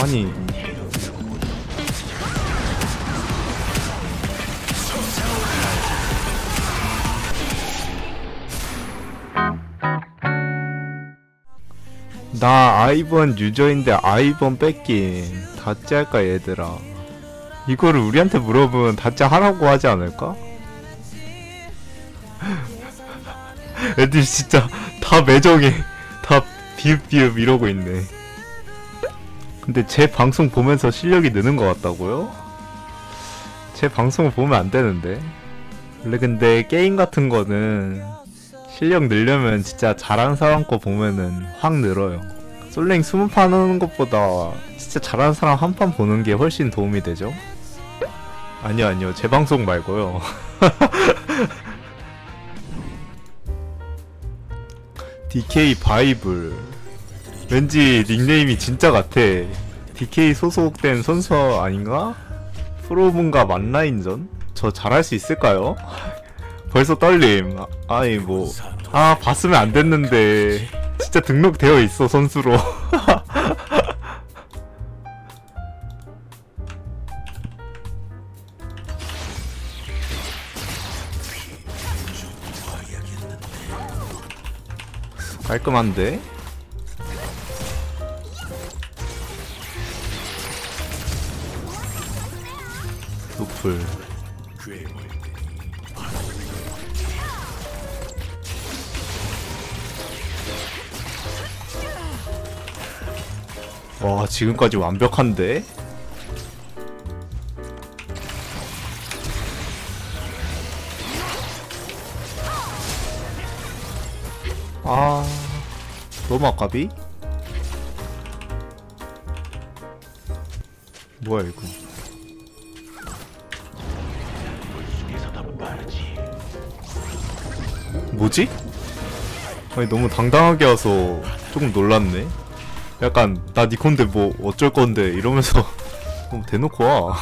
아니. 나 아이번 유저인데 아이번 뺏긴. 다찌 할까 얘들아? 이거를 우리한테 물어보면 다찌 하라고 하지 않을까? 애들 진짜 다 매정해. 다 비읍비읍 이러고 있네 근데 제 방송 보면서 실력이 느는 것 같다고요? 제 방송을 보면 안 되는데. 원래 근데 게임 같은 거는 실력 늘려면 진짜 잘하는 사람 거 보면은 확 늘어요. 솔랭 20판 하는 것보다 진짜 잘하는 사람 한 판 보는 게 훨씬 도움이 되죠? 아니요 아니요. 제 방송 말고요. DK 바이블 왠지 닉네임이 진짜 같아 DK 소속된 선수 아닌가? 프로분과 만라인전? 저 잘할 수 있을까요? 벌써 떨림 아, 아니 뭐 아 봤으면 안 됐는데 진짜 등록되어 있어 선수로 깔끔한데? 노플 와 지금까지 완벽한데? 아 너무 아깝이? 뭐야 이거 뭐지? 아니 너무 당당하게 와서 조금 놀랐네 약간 나 니콘데 뭐 어쩔 건데 이러면서 너무 대놓고 와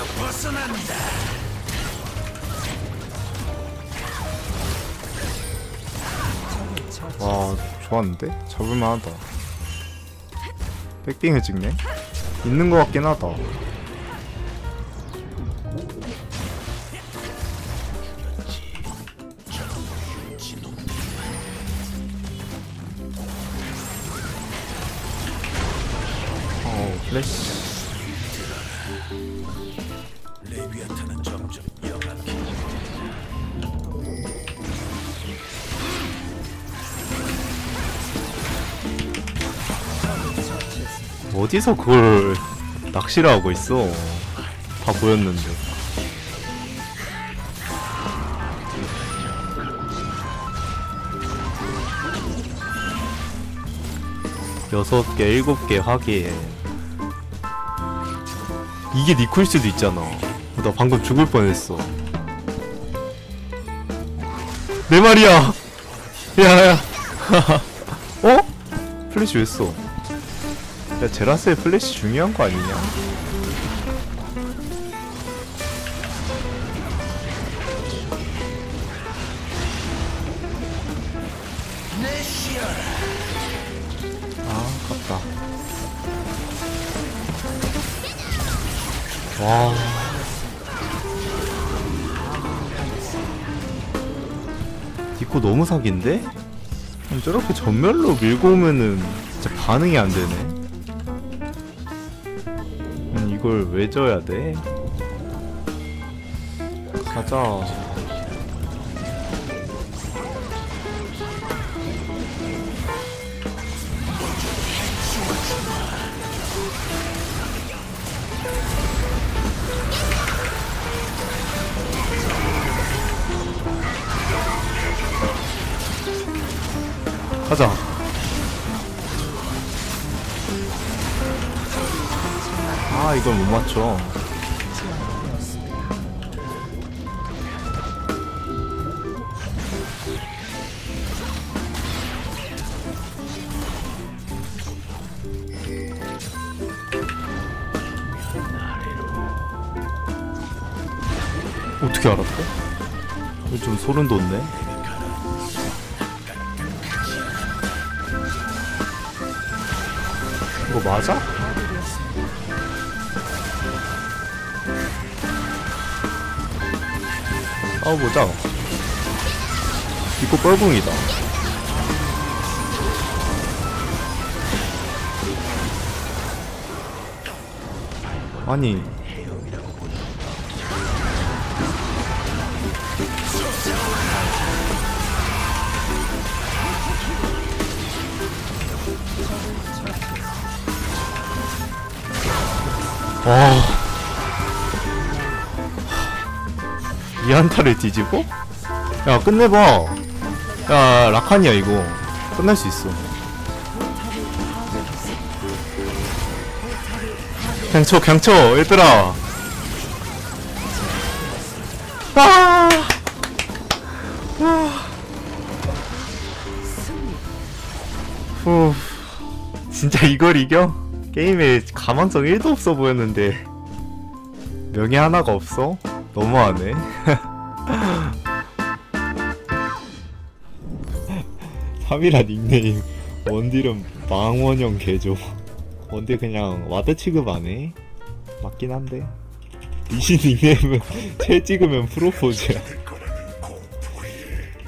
어둠에서 벗어난다. 와 좋았는데? 잡을만하다 백빙을 찍네? 있는 것 같긴 하다 어 플래시 어디서 그걸 낚시를 하고 있어 다 보였는데 여섯 개, 일곱 개 하기에 이게 니콜 수도 있잖아. 나 방금 죽을 뻔했어. 내 말이야. 야야. 어? 플래시 왜 써? 야 제라스의 플래시 중요한 거 아니냐? 아 아깝다 와 디코 너무 사기인데? 저렇게 전멸로 밀고 오면은 진짜 반응이 안 되네 음, 이걸 왜 져야 돼? 가자. 가자. 이걸 못 맞춰. 어떻게 알았어? 좀 소름 돋네. 이거 맞아? 싸워보자. 이거 뻘궁이다. 아니 와. 이 한타를 뒤지고? 야, 끝내봐. 야, 라칸이야, 이거. 끝낼 수 있어. 그냥 쳐, 그냥 쳐, 얘들아. 아! 아. 후. 진짜 이걸 이겨? 게임에 가망성 1도 없어 보였는데 명예 하나가 없어? 너무하네. 삼이라 닉네임. 원딜은 망원형 개조. 원딜 그냥 와드 취급 안 해 맞긴 한데. 리신 닉네임은 채 찍으면 프로포즈야.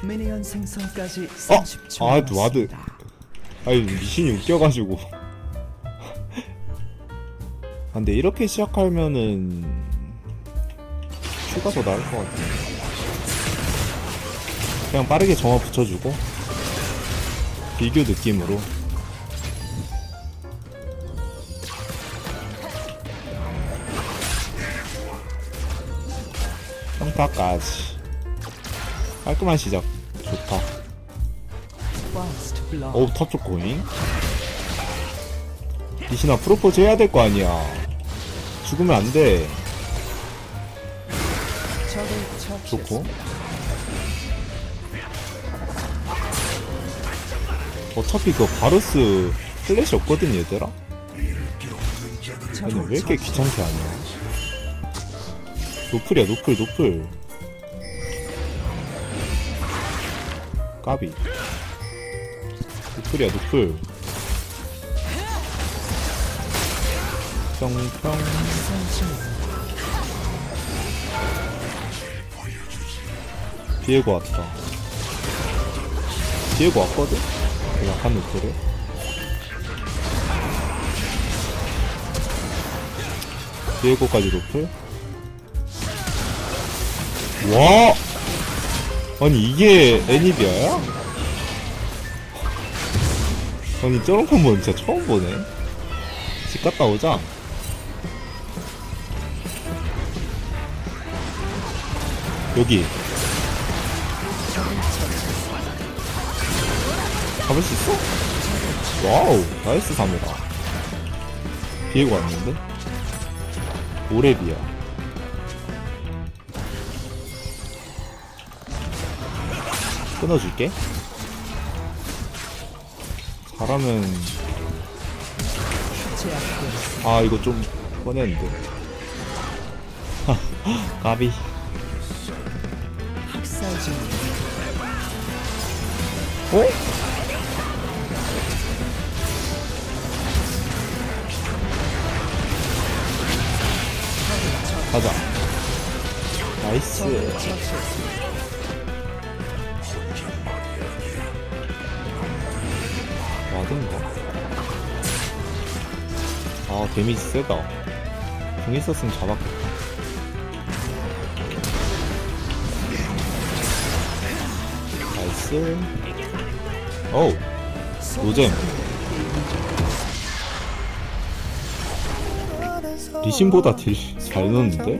미니언 생성까지 어? 30초 아, 와드. 아니 리신이 웃겨가지고. 아, 근데 이렇게 시작하면은 슈가 더 나을 것 같아. 그냥 빠르게 정화 붙여주고 비교 느낌으로. 평타까지. 깔끔한 시작. 좋다. 어우 탑쪽 고잉? 리신아 프로포즈 해야 될 거 아니야. 죽으면 안돼 좋고. 어차피 그 바루스 플래시 없거든 얘들아. 아니 왜 이렇게 귀찮게 하냐? 노플이야 노플 노플. 까비. 노플이야 노플. 평평 비에고 왔다. 비에고 왔거든? 그 약한 노트를. 비에고까지 노플? 와! 아니, 이게 애니비아야? 아니, 저런 콤보는 진짜 처음 보네. 집 갔다 오자. 여기. 잡을 수 있어? 와우 나이스 사무라 비에고 왔는데? 오레비야 끊어줄게 잘하면. 아 이거 좀 꺼냈는데 까비. 어? 가자. 나이스. 와든가? 아, 데미지 세다. 궁 있었으면 잡았겠다. 나이스. 어우, 노잼. 리신보다 딜 잘 넣는데?